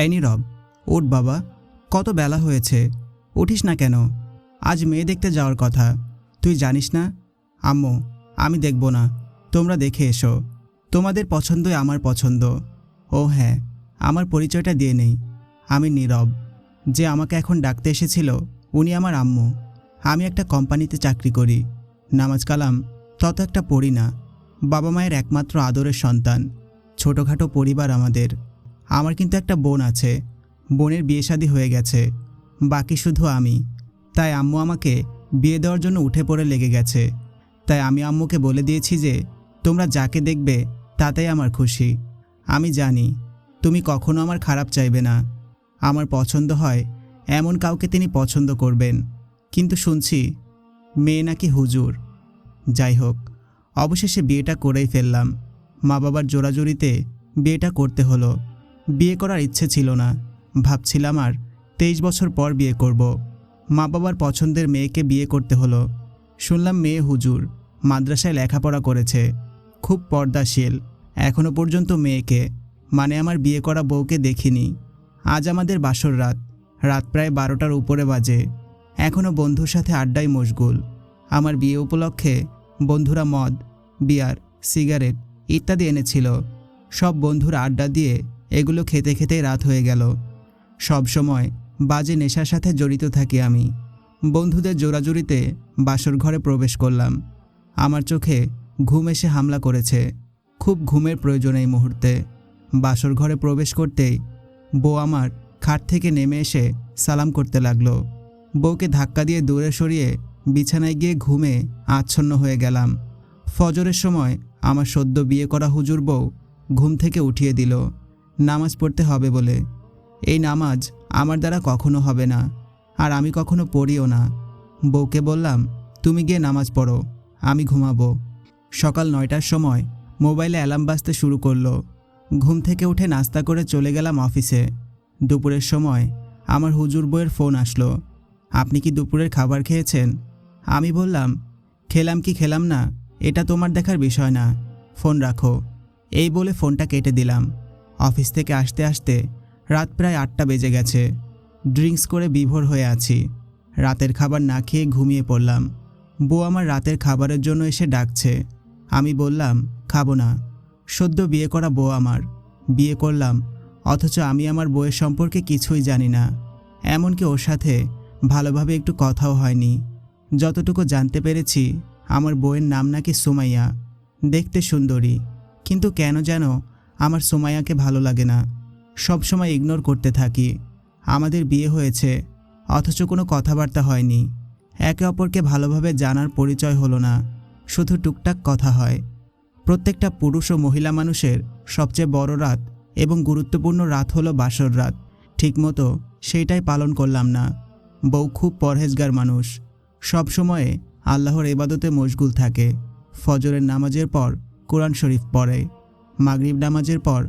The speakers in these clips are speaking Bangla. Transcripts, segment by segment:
এই নীরব ওঠ বাবা, কত বেলা হয়েছে, উঠিস না কেন? আজ মেয়ে দেখতে যাওয়ার কথা। তুই জানিস না? আম্মু, আমি দেখব না। তোমরা দেখে এসো। তোমাদের পছন্দই আমার পছন্দ। ও হ্যাঁ আমার পরিচয়টা দিয়ে নেই। আমি নীরব। যে আমাকে এখন ডাকতে এসেছিল, উনি আমার আম্মু। আমি একটা কোম্পানিতে চাকরি করি। নামাজ কালাম, তত একটা পড়ি না। বাবা মায়ের একমাত্র আদরের সন্তান। ছোটোখাটো পরিবার আমাদের। আমার কিন্তু একটা বোন আছে। বোনের বিয়ে শাদী হয়ে গেছে। বাকি শুধু আমি। তাই আম্মু আমাকে বিয়ে দেওয়ার জন্য উঠে পড়ে লেগে গেছে। তাই আমি আম্মুকে বলে দিয়েছি যে, তোমরা যাকে দেখবে, তাতেই আমার খুশি। আমি জানি, তুমি কখনো আমার খারাপ চাইবে না। আমার পছন্দ হয় এমন কাউকে তিনি পছন্দ করবেন। কিন্তু শুনছি, মেয়ে নাকি হুজুর। যাই হোক, অবশেষে বিয়েটা করেই ফেললাম। মা বাবার জোরাজুরিতে বিয়েটা করতে হলো। বিয়ে করার ইচ্ছে ছিল না। ভাবছিলাম আর তেইশ বছর পর বিয়ে করব। মা বাবার পছন্দের মেয়েকে বিয়ে করতে হলো। শুনলাম মেয়ে হুজুর, মাদ্রাসায় লেখাপড়া করেছে। খুব পর্দাশীল এখনও পর্যন্ত মেয়েকে মানে আমার বিয়ে করা বউকে দেখিনি। আজ আমাদের বাসর রাত রাত প্রায় বারোটার উপরে বাজে। এখনও বন্ধুর সাথে আড্ডায় মশগুল। আমার বিয়ে উপলক্ষে বন্ধুরা মদ, বিয়ার, সিগারেট ইত্যাদি এনেছিল। সব বন্ধুরা আড্ডা দিয়ে এগুলো খেতে খেতে রাত হয়ে গেল। সব সময় বাজে নেশার সাথে জড়িত থাকি আমি। বন্ধুদের জোরাজুরিতে বাসর ঘরে প্রবেশ করলাম। আমার চোখে ঘুম এসে হামলা করেছে। খুব ঘুমের প্রয়োজন এই মুহূর্তে। বাসর ঘরে প্রবেশ করতেই বউ আমার খাট থেকে নেমে এসে সালাম করতে লাগল। বউকে ধাক্কা দিয়ে দূরে সরিয়ে বিছানায় গিয়ে ঘুমে আচ্ছন্ন হয়ে গেলাম। ফজরের সময় আমার সদ্য বিয়ে করা হুজুর বউ ঘুম থেকে উঠিয়ে দিল। নামাজ পড়তে হবে বলে। এই নামাজ আমার দ্বারা কখনো হবে না, আর আমি কখনো পড়িও না। বউকে বললাম, তুমি গিয়ে নামাজ পড়ো, আমি ঘুমাবো। সকাল নয়টার সময় মোবাইলে অ্যালার্ম বাজতে শুরু করল। ঘুম থেকে উঠে নাস্তা করে চলে গেলাম অফিসে। দুপুরের সময় আমার হুজুর বইয়ের ফোন আসলো। আপনি কি দুপুরের খাবার খেয়েছেন? আমি বললাম, খেলাম কি খেলাম না, এটা তোমার দেখার বিষয় না। ফোন রাখো। এই বলে ফোনটা কেটে দিলাম। অফিস থেকে আসতে আসতে রাত প্রায় আটটা বেজে গেছে। ড্রিঙ্কস করে বিভোর হয়ে আছি। রাতের খাবার না খেয়ে ঘুমিয়ে পড়লাম। বউ আমার রাতের খাবারের জন্য এসে ডাকছে। আমি বললাম, খাব না। সদ্য বিয়ে করা বউ আমার। বিয়ে করলাম, অথচ আমি আমার বউয়ের সম্পর্কে কিছুই জানি না। এমনকি ওর সাথে ভালোভাবে একটু কথাও হয়নি। যতটুকু জানতে পেরেছি, আমার বউয়ের নাম নাকি সুমাইয়া। দেখতে সুন্দরী, কিন্তু কেন যেন আমার সুমাইয়াকে ভালো লাগে না। সব সময় ইগনোর করতে থাকি। আমাদের বিয়ে হয়েছে, অথচ কোনো কথাবার্তা হয়নি। একে অপরকে ভালোভাবে জানার পরিচয় হলো না। শুধু টুকটাক কথা হয়। প্রত্যেকটা পুরুষ ও মহিলা মানুষের সবচেয়ে বড় রাত এবং গুরুত্বপূর্ণ রাত হলো বাসর রাত। ঠিকমতো সেইটাই পালন করলাম না। বউ খুব পরহেজগার মানুষ। সব সময়ে আল্লাহর এবাদতে মশগুল থাকে। ফজরের নামাজের পর কোরআন শরীফ পড়ে। মাগরিব নামাজের পর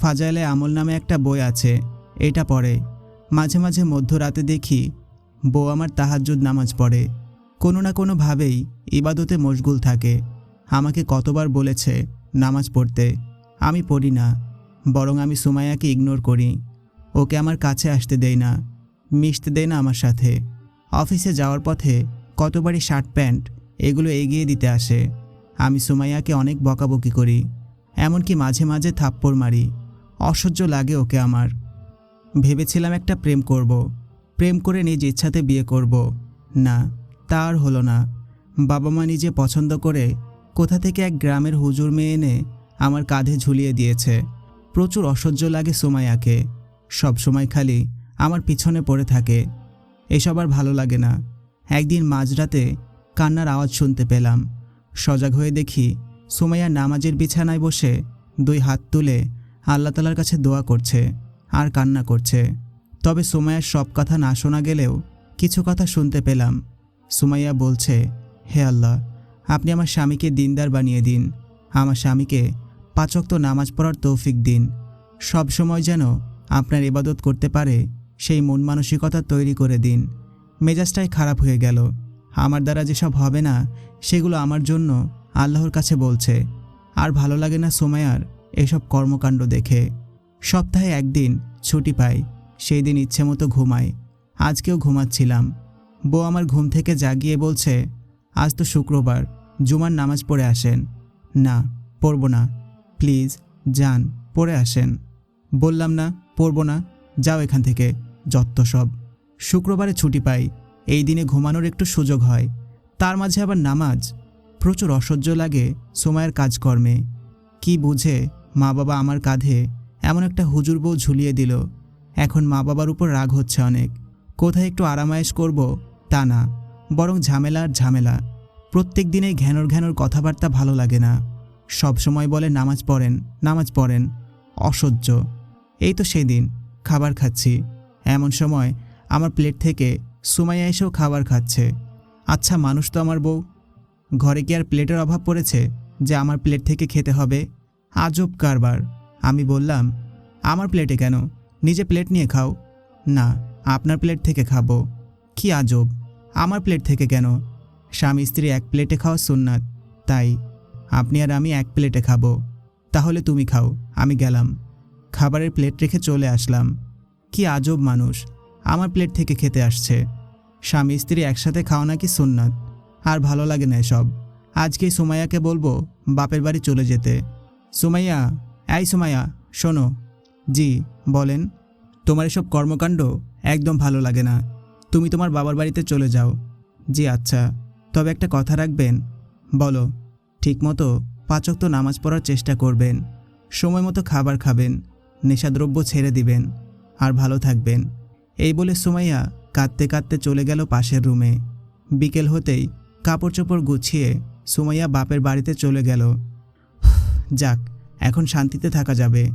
ফাজাইলে আমল নামে একটা বই আছে, এটা পড়ে। মাঝে মাঝে মধ্যরাতে দেখি বউ আমার তাহাজ্জুদ নামাজ পড়ে। কোনো না কোনোভাবেই ইবাদতে মশগুল থাকে। আমাকে কতবার বলেছে নামাজ পড়তে। আমি পড়ি না, বরং আমি সুমাইয়াকে ইগনোর করি। ওকে আমার কাছে আসতে দেই না, মিশতে দেয় না আমার সাথে। অফিসে যাওয়ার পথে কতবারই শার্ট প্যান্ট এগুলো এগিয়ে দিতে আসে। আমি সুমাইয়াকে অনেক বকাবকি করি। এমনকি মাঝে মাঝে থাপ্পড় মারি। অসহ্য লাগে ওকে আমার। ভেবেছিলাম একটা প্রেম করব। প্রেম করে নিজ ইচ্ছাতে বিয়ে করব। না তার হলো না। বাবা মা নিজে পছন্দ করে কোথা থেকে এক গ্রামের হুজুর মেয়ে এনে আমার কাঁধে ঝুলিয়ে দিয়েছে। প্রচুর অসহ্য লাগে সুমাইয়াকে। সব সময় খালি আমার পিছনে পড়ে থাকে। এসব আর ভালো লাগে না। একদিন মাঝরাতে কান্নার আওয়াজ শুনতে পেলাম। সজাগ হয়ে দেখি সুমাইয়া নামাজের বিছানায় বসে দুই হাত তুলে আল্লাহ তালার কাছে দোয়া করছে আর কান্না করছে। তবে সুমাইয়ার সব কথা না শোনা গেলেও কিছু কথা শুনতে পেলাম। সুমাইয়া বলছে, হে আল্লাহ, আপনি আমার স্বামীকে দিনদার বানিয়ে দিন। আমার স্বামীকে পাচক্ত নামাজ পড়ার তৌফিক দিন। সব সময় যেন আপনার ইবাদত করতে পারে, সেই মন মানসিকতা তৈরি করে দিন। মেজাজটাই খারাপ হয়ে গেল। আমার দ্বারা যেসব হবে না, সেগুলো আমার জন্য আল্লাহর কাছে বলছে, আর ভালো লাগে না সোমায়ার এসব কর্মকাণ্ড দেখে। সপ্তাহে একদিন ছুটি পাই সেই দিন ইচ্ছে মতো ঘুমাই। আজকেও ঘুমাচ্ছিলাম। বউ আমার ঘুম থেকে জাগিয়ে বলছে, আজ তো শুক্রবার, জুমার নামাজ পড়ে আসেন। না, পড়ব না। প্লিজ, যান, পড়ে আসেন। বললাম না, পড়ব না। যাও এখান থেকে, যত্ত সব। শুক্রবারে ছুটি পাই, এই দিনে ঘুমানোর একটু সুযোগ হয়। তার মাঝে আবার নামাজ? প্রচুর অসহ্য লাগে সময়ের কাজকর্মে। কি বুঝে, মা বাবা আমার কাঁধে এমন একটা হুজুর বউ ঝুলিয়ে দিল। এখন মা বাবার উপর রাগ হচ্ছে অনেক। কোথায় একটু আরামায়েশ করব? তা না, বরং ঝামেলা আর ঝামেলা। প্রত্যেক দিনেই ঘ্যানোর ঘ্যানোর কথাবার্তা ভালো লাগে না। সব সময় বলে, নামাজ পড়েন নামাজ পড়েন। অসহ্য। এই তো সেই দিন খাবার খাচ্ছি। এমন সময় আমার প্লেট থেকে সুমাইয়া এসেও খাবার খাচ্ছে। আচ্ছা মানুষ তো আমার বউ। ঘরে কি আর প্লেটের অভাব পড়েছে যে আমার প্লেট থেকে খেতে হবে? আজব কারবার। আমি বললাম, আমার প্লেটে কেন? নিজে প্লেট নিয়ে খাও। না, আপনার প্লেট থেকে খাব। কি আজব? আমার প্লেট থেকে কেন? স্বামী স্ত্রী এক প্লেটে খাওয়া সুন্নাত, তাই আপনি আর আমি এক প্লেটে খাব। তাহলে তুমি খাও। আমি গেলাম। খাবারের প্লেট রেখে চলে আসলাম। কি আজব মানুষ! আমার প্লেট থেকে খেতে আসছে। স্বামী স্ত্রী একসাথে খাওয়া নাকি সুন্নাত? আর ভালো লাগে না এসব। আজকে সুমাইয়াকে বলব বাপের বাড়ি চলে যেতে। সুমাইয়া, এই সুমাইয়া, শোনো। জি, বলেন। তোমার এসব কর্মকাণ্ড একদম ভালো লাগে না। তুমি তোমার বাবার বাড়িতে চলে যাও। জি আচ্ছা। তবে একটা কথা রাখবেন। বলো, ঠিকমতো পাচক তো নামাজ পড়ার চেষ্টা করবেন। সময় মতো খাবার খাবেন। নেশাদ্রব্য ছেড়ে দিবেন। আর ভালো থাকবেন। এই বলে সুমাইয়া কাঁদতে কাঁদতে চলে গেল পাশের রুমে। বিকেল হতেই কাপড় চোপড় গুছিয়ে সুমাইয়া বাপের বাড়িতে চলে গেল। যাক, এখন শান্তিতে থাকা যাবে।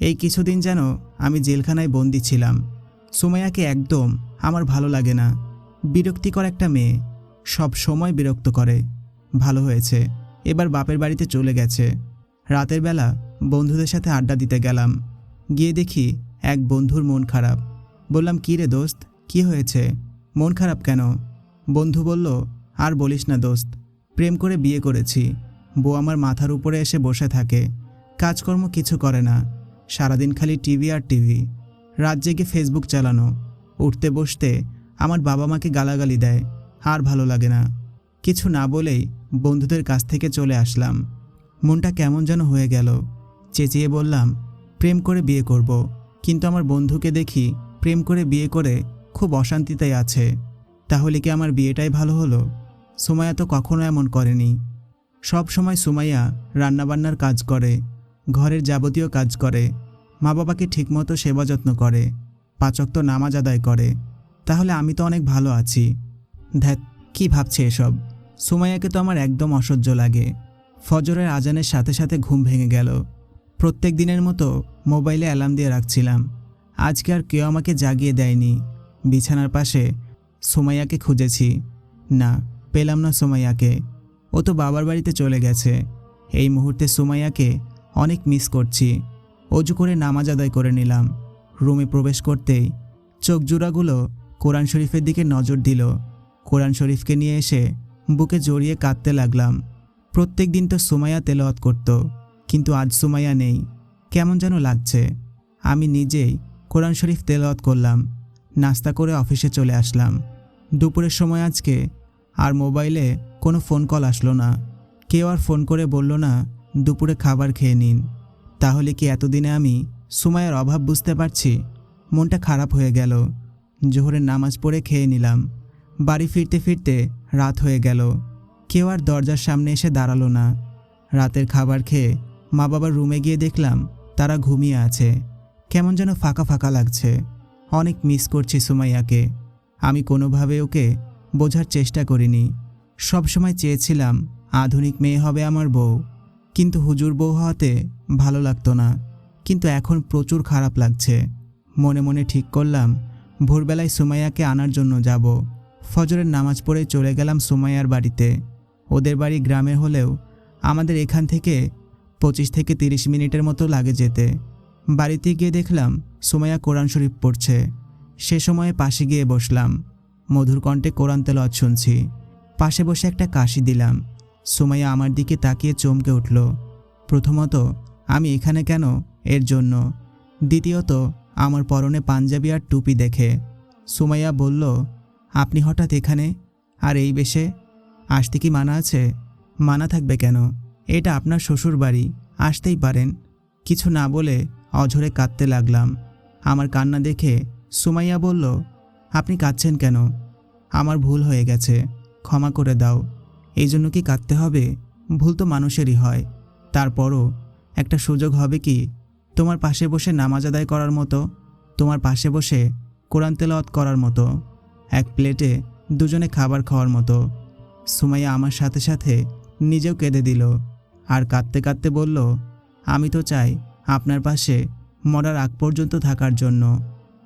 এই কিছুদিন যেন আমি জেলখানায় বন্দি ছিলাম। সুমাইয়াকে একদম আমার ভালো লাগে না। বিরক্তিকর একটা মেয়ে। সব সময় বিরক্ত করে। ভালো হয়েছে। এবার বাপের বাড়িতে চলে গেছে। রাতের বেলা বন্ধুদের সাথে আড্ডা দিতে গেলাম। গিয়ে দেখি এক বন্ধুর মন খারাপ। বললাম, কী রে দোস্ত? কি হয়েছে? মন খারাপ কেন? বন্ধু বলল আর বলিস না দোস্ত, প্রেম করে বিয়ে করেছি। বউ আমার মাথার উপরে এসে বসে থাকে। কাজকর্ম কিছু করে না। সারাদিন খালি টিভি আর টিভি। রাত জেগে ফেসবুক চালানো। উঠতে বসতে আমার বাবা মাকে গালাগালি দেয়। আর ভালো লাগে না। কিছু না বলেই বন্ধুদের কাছ থেকে চলে আসলাম। মনটা কেমন যেন হয়ে গেল। চেঁচিয়ে বললাম, প্রেম করে বিয়ে করব। কিন্তু আমার বন্ধুকে দেখি প্রেম করে বিয়ে করে খুব অশান্তিতে আছে। তাহলে কি আমার বিয়েটাই ভালো হলো? সুমাইয়া তো কখনো এমন করেনি। সব সময় সুমাইয়া রান্নাবান্নার কাজ করে, ঘরের যাবতীয় কাজ করে মা বাবাকে ঠিকমতো সেবা যত্ন করে, পাচক তো নামাজ আদায় করে। তাহলে আমি তো অনেক ভালো আছি। ধ্যাত কি ভাবছে এসব? সুমাইয়াকে তো আমার একদম অসহ্য লাগে। ফজরের আজানের সাথে সাথে ঘুম ভেঙে গেল। প্রত্যেক দিনের মতো মোবাইলে অ্যালার্ম দিয়ে রাখছিলাম। আজকে আর কেউ আমাকে জাগিয়ে দেয়নি। বিছানার পাশে সুমাইয়াকে খুঁজেছি। না পেলাম না সুমাইয়াকে। ও তো বাবার বাড়িতে চলে গেছে। এই মুহূর্তে সুমাইয়াকে অনেক মিস করছি। অজু করে নামাজ আদায় করে নিলাম। রুমে প্রবেশ করতেই চোখ জোড়াগুলো কোরআন শরীফের দিকে নজর দিল। কোরআন শরীফকে নিয়ে এসে বুকে জড়িয়ে কাঁদতে লাগলাম। প্রত্যেক দিন তো সুমাইয়া তেলাওয়াত করত, কিন্তু আজ সুমাইয়া নেই। কেমন যেন লাগছে। আমি নিজেই কোরআন শরীফ তেলাওয়াত করলাম। নাস্তা করে অফিসে চলে আসলাম। দুপুরের সময় আজকে আর মোবাইলে কোনো ফোন কল আসলো না। কেউ আর ফোন করে বলল না, দুপুরে খাবার খেয়ে নিন। তাহলে কি এতদিনে আমি সুমাইয়ের অভাব বুঝতে পারছি? মনটা খারাপ হয়ে গেল। জোহরের নামাজ পড়ে খেয়ে নিলাম। বাড়ি ফিরতে ফিরতে রাত হয়ে গেল। কেউ আর দরজার সামনে এসে দাঁড়াল না। রাতের খাবার খেয়ে মা বাবার রুমে গিয়ে দেখলাম তারা ঘুমিয়ে আছে। কেমন যেন ফাঁকা ফাঁকা লাগছে। অনেক মিস করছি সুমাইয়াকে। আমি কোনোভাবে ওকে বোঝার চেষ্টা করিনি। সবসময় চেয়েছিলাম, আধুনিক মেয়ে হবে আমার বউ। কিন্তু হুজুর বউ হওয়াতে ভালো লাগতো না। কিন্তু এখন প্রচুর খারাপ লাগছে। মনে মনে ঠিক করলাম, ভোরবেলায় সুমাইয়াকে আনার জন্য যাব। ফজরের নামাজ পড়ে চলে গেলাম সুমাইয়ার বাড়িতে। ওদের বাড়ি গ্রামে হলেও আমাদের এখান থেকে পঁচিশ থেকে তিরিশ মিনিটের মতো লাগে যেতে। বাড়িতে গিয়ে দেখলাম সুমাইয়া কোরআন শরীফ পড়ছে। সে সময়ে পাশে গিয়ে বসলাম। মধুর কণ্ঠে কোরআন শুনছি। পাশে বসে একটা কাশি দিলাম। সুমাইয়া আমার দিকে তাকিয়ে চমকে উঠল। প্রথমত, আমি এখানে কেন? এর জন্য। দ্বিতীয়ত, আমার পরনে পাঞ্জাবি আর টুপি দেখে। সুমাইয়া বলল, আপনি হঠাৎ এখানে? আর এই বেশে? আসতে কি মানা আছে? মানা থাকবে কেন? এটা আপনার শ্বশুর বাড়ি আসতেই পারেন। কিছু না বলে অঝরে কাঁদতে লাগলাম। আমার কান্না দেখে সুমাইয়া বলল আপনি কাঁদছেন কেন? আমার ভুল হয়ে গেছে। ক্ষমা করে দাও। এই জন্য কি কাঁদতে হবে? ভুল তো মানুষেরই হয়। তারপরও একটা সুযোগ হবে কি? তোমার পাশে বসে নামাজ আদায় করার মতো, তোমার পাশে বসে কোরআন তেলাওয়াত করার মতো, এক প্লেটে দুজনে খাবার খাওয়ার মতো। সুমাইয়া আমার সাথে সাথে নিজেও কেঁদে দিল আর কাঁদতে কাঁদতে বলল, আমি তো চাই আপনার পাশে মরার আগ পর্যন্ত থাকার জন্য।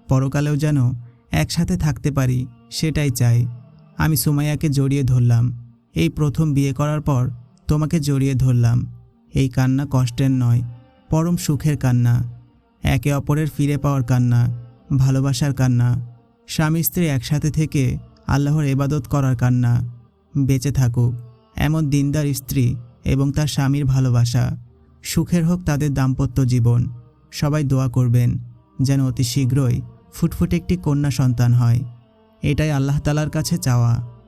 পরকালেও যেন একসাথে থাকতে পারি, সেটাই চাই। আমি সুমাইয়াকে জড়িয়ে ধরলাম। এই প্রথম বিয়ে করার পর তোমাকে জড়িয়ে ধরলাম। এই কান্না কষ্টের নয়, পরম সুখের কান্না। একে অপরের ফিরে পাওয়ার কান্না, ভালোবাসার কান্না। স্বামী স্ত্রী একসাথে থেকে আল্লাহর এবাদত করার কান্না। বেঁচে থাকুক, এমন দিনদার স্ত্রী এবং তার স্বামীর ভালোবাসা। সুখের হোক তাদের দাম্পত্য জীবন। সবাই দোয়া করবেন, যেন অতি শীঘ্রই ফুটফুটে একটি কন্যা সন্তান হয়। এটাই আল্লাহ তালার কাছে চাওয়া।